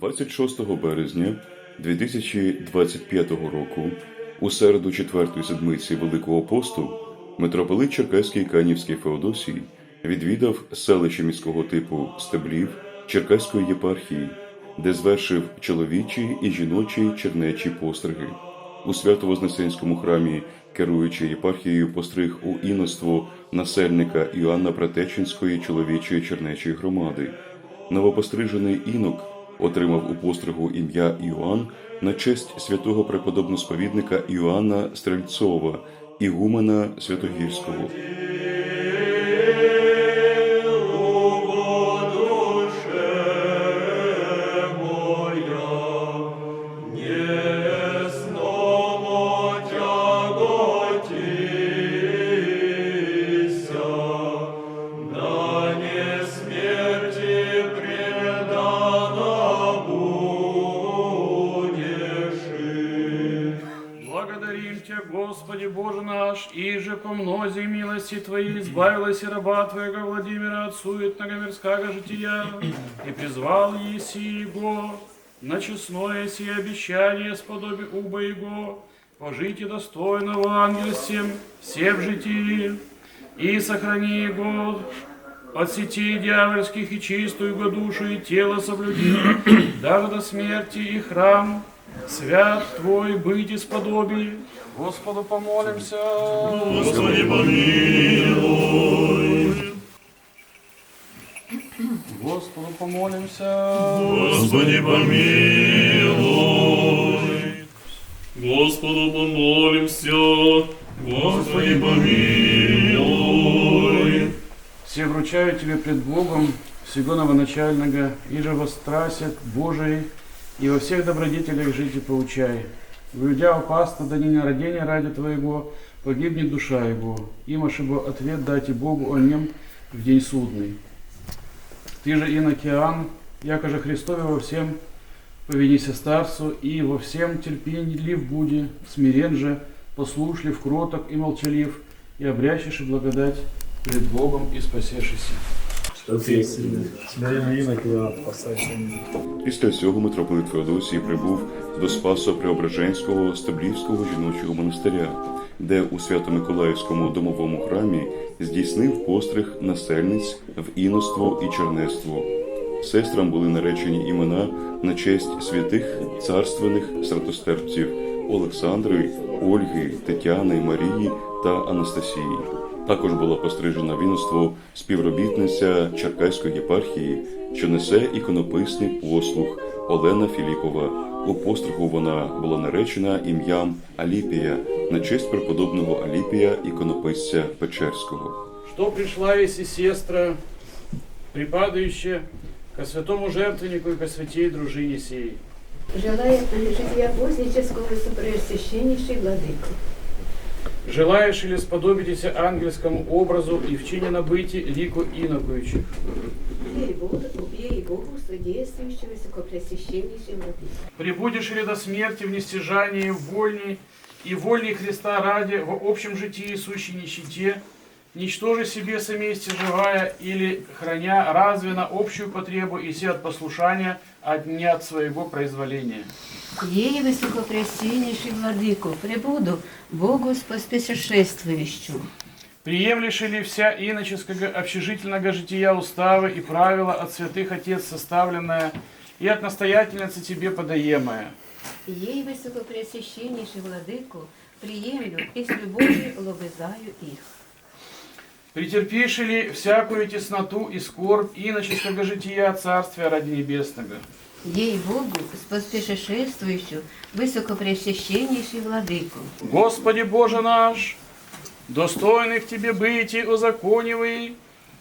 26 березня 2025 року, у середу четвертої седмиці Великого посту, митрополит Черкаський Канівський Феодосій відвідав селище міського типу Стеблів Черкаської єпархії, де звершив чоловічі і жіночі чернечі постриги. У Свято-Вознесенському храмі, керуючи єпархією, постриг у іноство насельника Іоанна Пратеченської чоловічої чернечої громади. Новопострижений інок отримав у постригу ім'я Іоанн на честь святого преподобносповідника Іоанна Стрельцова, ігумена Святогірського. Господи Боже наш, и же по мнозе милости Твоей избавилась и раба Твоего Владимира от суетного мирского жития, и призвал еси его на честное сие обещание сподоби уба его, пожите достойного ангельсем все в житии, и сохрани его от сетей дьявольских и чистую его душу и тело соблюди, даже до смерти и храм свят Твой быть исподоби. Господу помолимся. Господи помилуй, Господу помолимся. Господи помилуй, Господу помолимся, Господи помилуй, Все вручаю Тебе пред Богом всего новоначального, и же во страсях Божией, и во всех добродетелях жить и поучай. Выйдя опасно до дня рождения ради Твоего, погибнет душа Его, имаш его ответ дайте Богу о нем в день судный. Ты же, инокеан, яко же Христове во всем повинися старцу, и во всем терпенлив буди, смирен же, послушлив, кроток и молчалив, и обрящешь и благодать пред Богом и спасешься. Після цього митрополит Феодосій прибув до Спасо Преображенського Стеблівського жіночого монастиря, де у Свято-Миколаївському домовому храмі здійснив постриг насельниць в іноство і чернество. Сестрам були наречені імена на честь святих царственних стратостерпців Олександри, Ольги, Тетяни, Марії та Анастасії. Також була пострижена в іноство співробітниця Черкаської єпархії, що несе іконописний послуг Олена Філіпова. У постригу вона була наречена ім'ям Аліпія на честь преподобного Аліпія іконописця Печерського. Что пришла весть и сестра, припадающая ко святому жертвеннику и ко святей дружине сей. Желает жития вознического высокопреосвященнейший владыку. Желаешь или сподобитеся ангельскому образу и в чине набытии лику владыку. Прибудешь ли до смерти в нестяжании вольней и вольней Христа ради в общем житии сущей нищете, ничтоже себе саместе живая или храня разве на общую потребу и се от послушания, а не от своего произволения? Ей высокопреосвященнейший владыку, пребуду Богу споспешествующему. Приемлешь ли вся иноческого общежительного жития уставы и правила от святых отец составленная и от настоятельницы тебе подаемая? Ей высокопреосвященнейший владыку, приемлю и с любовью лобызаю их. Претерпишь ли всякую тесноту и скорбь иноческого жития Царствия ради Небесного? Ей Богу споспешествующему высокопреосвященнейший владыку. Господи Боже наш, достойных Тебе быть и узаконивай,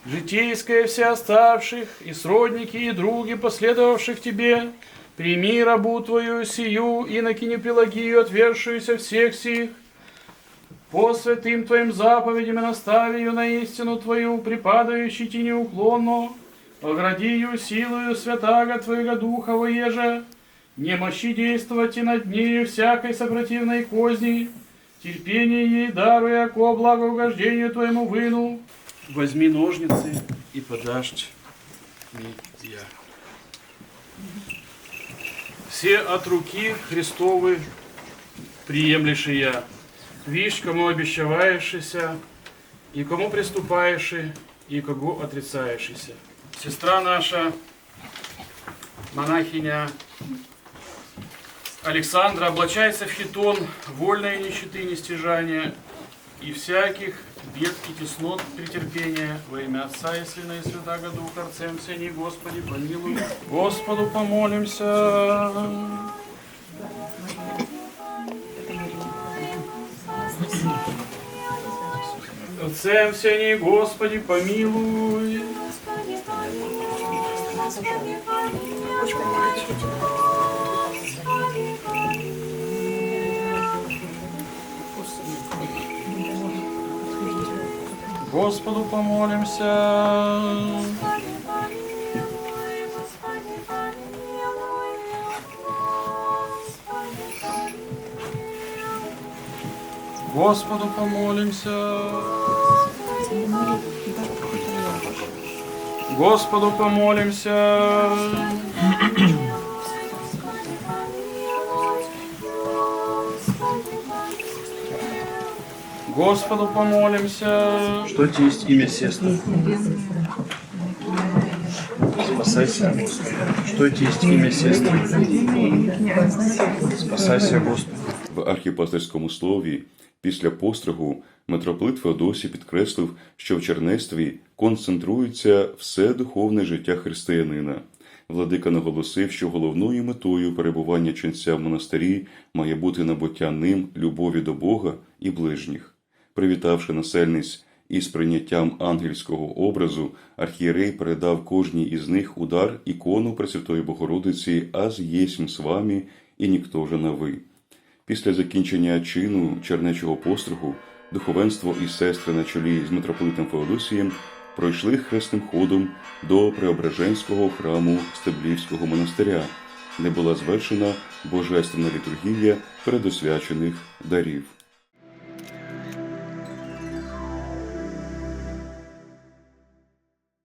житейское все оставших, и сродники, и други, последовавших Тебе, прими рабу Твою сию, иноки не Пелагию, отвергшуюся всех сих, по святым Твоим заповедям и настави ее на истину Твою, припадающий Ти неуклонно, огради ее силою святаго Твоего Духа воеже, не мощи действовать и над нею всякой сопротивной козни, терпение ей даруя ко благоугождению Твоему выну. Возьми ножницы и подашь я. все от руки Христовы приемлешия. Вишь, кому обещаваешься, и кому приступаешь, и кого отрицаешься. Сестра наша, монахиня Александра, облачается в хитон вольной нищеты нестяжания и всяких бед и теснот претерпения во имя Отца и Сына и Святаго Духа, Отцем всени, Господи, помилуй. Господу помолимся. Отцем всени, Господи, помилуй. Господу помолимся. Господу помолимся. Господу помолимся. Господу помолимся. Что есть имя сестры? Спасайся, Господи. Что есть имя сестры? Спасайся, Господи. В архіпастерському слові після постригу митрополит Феодосій підкреслив, що в чернестві концентрується все духовне життя християнина. Владика наголосив, що головною метою перебування ченця в монастирі має бути набуття ним любові до Бога і ближніх. Привітавши насельниць із прийняттям ангельського образу, архієрей передав кожній із них удар ікону Пресвятої Богородиці «Аз єсмь з вами, і ніхто же на ви». Після закінчення чину чернечого постригу духовенство і сестри на чолі з митрополитом Феодосієм пройшли хресним ходом до Преображенського храму Стеблівського монастиря, де була звершена божественна літургія передосвячених дарів.